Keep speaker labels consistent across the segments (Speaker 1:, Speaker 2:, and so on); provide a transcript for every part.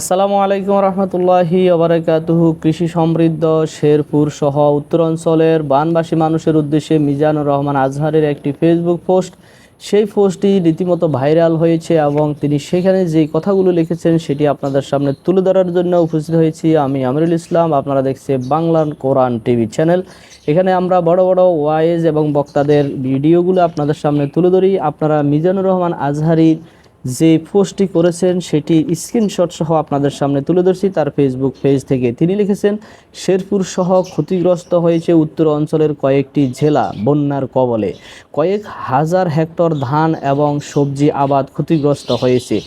Speaker 1: আসসালামু আলাইকুম রহমতুল্লাহি ওবরাকাতুহু। কৃষি সমৃদ্ধ শেরপুর সহ উত্তরাঞ্চলের বানবাসী মানুষের উদ্দেশ্যে মিজানুর রহমান আজহারের একটি ফেসবুক পোস্ট সেই পোস্টটি রীতিমতো ভাইরাল হয়েছে এবং তিনি সেখানে যে কথাগুলো লিখেছেন সেটি আপনাদের সামনে তুলে ধরার জন্য উপস্থিত হয়েছি। আমি আমিরুল ইসলাম, আপনারা দেখছে বাংলার কোরআন টিভি চ্যানেল। এখানে আমরা বড় বড় ওয়াইজ এবং বক্তাদের ভিডিওগুলো আপনাদের সামনে তুলে ধরি। আপনারা মিজানুর রহমান আজহারির যে পোস্টটি করেছেন, সেটি স্ক্রিনশট সহ আপনাদের সামনে তুলে ধরছি। তার ফেসবুক পেজ থেকে তিনি লিখেছেন, শেরপুর সহ ক্ষতিগ্রস্ত হয়েছে উত্তর অঞ্চলের কয়েকটি জেলা বন্যার কবলে। কয়েক হাজার হেক্টর ধান এবং সবজি আবাদ ক্ষতিগ্রস্ত হয়েছে।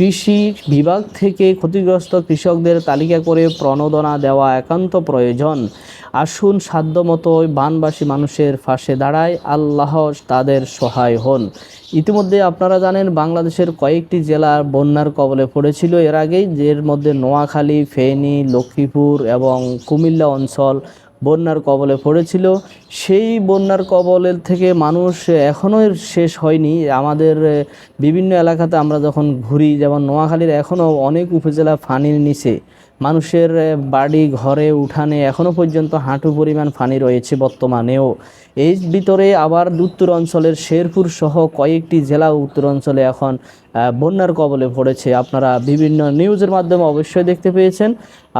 Speaker 1: কৃষি বিভাগ থেকে ক্ষতিগ্রস্ত কৃষকদের তালিকা করে প্রণোদনা দেওয়া একান্ত প্রয়োজন। আসুন সাধ্যমতো বানবাসী মানুষের পাশে দাঁড়ায়, আল্লাহ তাদের সহায় হন। ইতিমধ্যে আপনারা জানেন, বাংলাদেশের কয়েকটি জেলা বন্যার কবলে পড়েছিল। এর আগেই এর মধ্যে নোয়াখালী, ফেনী, লক্ষ্মীপুর এবং কুমিল্লা অঞ্চল বন্যার কবলে পড়েছিল। সেই বন্যার কবলের থেকে মানুষ এখনও শেষ হয়নি। আমাদের বিভিন্ন এলাকাতে আমরা যখন ঘুরি, যেমন নোয়াখালীর এখনও অনেক উপজেলা ফানির নিচে। মানুষের বাড়ি, ঘরে, উঠানে এখনও পর্যন্ত হাঁটু পরিমাণ ফানি রয়েছে বর্তমানেও। এই ভিতরে আবার উত্তর অঞ্চলের শেরপুর সহ কয়েকটি জেলা উত্তর অঞ্চলে এখন বন্যার কবলে পড়েছে। আপনারা বিভিন্ন নিউজের মাধ্যমে অবশ্যই দেখতে পেয়েছেন।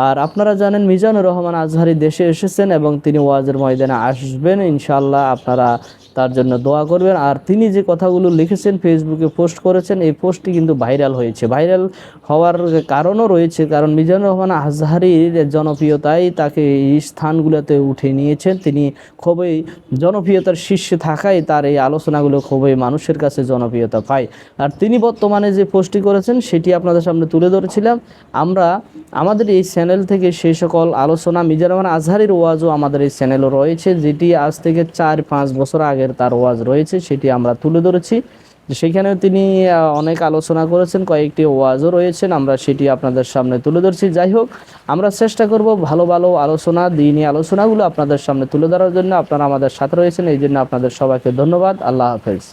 Speaker 1: আর আপনারা জানেন, মিজানুর রহমান আজহারি দেশে এসেছেন এবং তিনি ওয়াজের ময়দানে আসবেন। ইনশাল্লাহ আপনারা তার জন্য দোয়া করবেন। আর তিনি যে কথাগুলো লিখেছেন ফেসবুকে পোস্ট করেছেন, এই পোস্টটি কিন্তু ভাইরাল হয়েছে। ভাইরাল হওয়ার কারণও রয়েছে, কারণ মিজানুর রহমান আজহারির জনপ্রিয়তাই তাকে এই স্থানগুলোতে উঠে নিয়েছেন। তিনি খুবই জনপ্রিয়তার শীর্ষে থাকায় তার এই আলোচনাগুলো খুবই মানুষের কাছে জনপ্রিয়তা পায়। আর তিনি বর্তমানে যে পোস্টটি করেছেন, সেটি আপনাদের সামনে তুলে ধরেছিলাম। আমরা আমাদের এই চ্যানেল থেকে সেই সকল আলোচনা, মিজানুর রহমান আজহারির ওয়াজও আমাদের এই চ্যানেলও রয়েছে, যেটি আজ থেকে চার পাঁচ বছর আগের তার ওয়াজ রয়েছে, সেটি আমরা তুলে ধরেছি। সেখানেও তিনি অনেক আলোচনা করেছেন, কয়েকটি ওয়াজও রয়েছেন, আমরা সেটি আপনাদের সামনে তুলে ধরছি। যাই হোক, আমরা চেষ্টা করব ভালো ভালো আলোচনা দিনই আলোচনাগুলো আপনাদের সামনে তুলে ধরার জন্য। আপনারা আমাদের সাথে রয়েছেন, এই জন্য আপনাদের সবাইকে ধন্যবাদ। আল্লাহ হাফেজ।